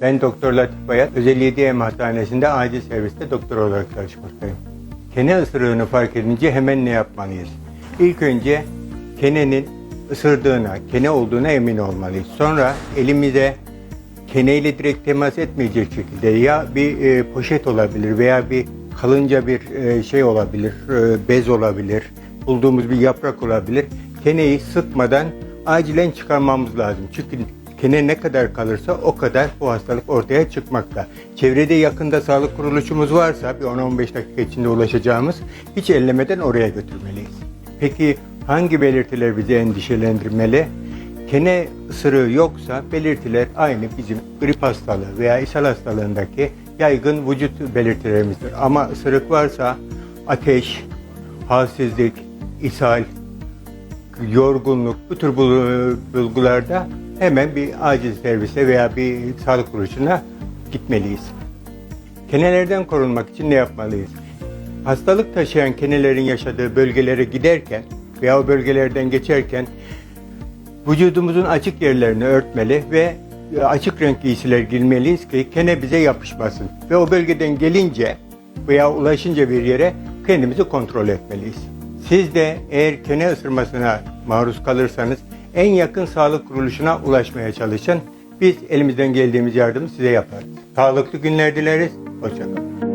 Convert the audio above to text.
Ben Doktor Latif Bayat, Özel 7M Hastanesi'nde acil serviste doktor olarak çalışmaktayım. Kene ısırığını fark edince hemen ne yapmalıyız? İlk önce kenenin ısırdığına, kene olduğuna emin olmalıyız. Sonra elimize keneyle direkt temas etmeyecek şekilde ya bir e, poşet olabilir veya bir kalınca bir e, şey olabilir, e, bez olabilir, bulduğumuz bir yaprak olabilir. Keneyi sıkmadan acilen çıkarmamız lazım. Çünkü kene ne kadar kalırsa o kadar bu hastalık ortaya çıkmakta. Çevrede yakında sağlık kuruluşumuz varsa bir 10-15 dakika içinde ulaşacağımız hiç ellemeden oraya götürmeliyiz. Peki hangi belirtiler bizi endişelendirmeli? Kene ısırığı yoksa belirtiler aynı bizim grip hastalığı veya ishal hastalığındaki yaygın vücut belirtilerimizdir. Ama ısırık varsa ateş, halsizlik, ishal, yorgunluk bu tür bul- bulgularda hemen bir acil servise veya bir sağlık kuruluşuna gitmeliyiz. Kenelerden korunmak için ne yapmalıyız? Hastalık taşıyan kenelerin yaşadığı bölgelere giderken veya o bölgelerden geçerken vücudumuzun açık yerlerini örtmeli ve açık renk giysiler giymeliyiz ki kene bize yapışmasın. Ve o bölgeden gelince veya ulaşınca bir yere kendimizi kontrol etmeliyiz. Siz de eğer kene ısırmasına maruz kalırsanız en yakın sağlık kuruluşuna ulaşmaya çalışın. Biz elimizden geldiğimiz yardımı size yaparız. Sağlıklı günler dileriz. Hoşçakalın.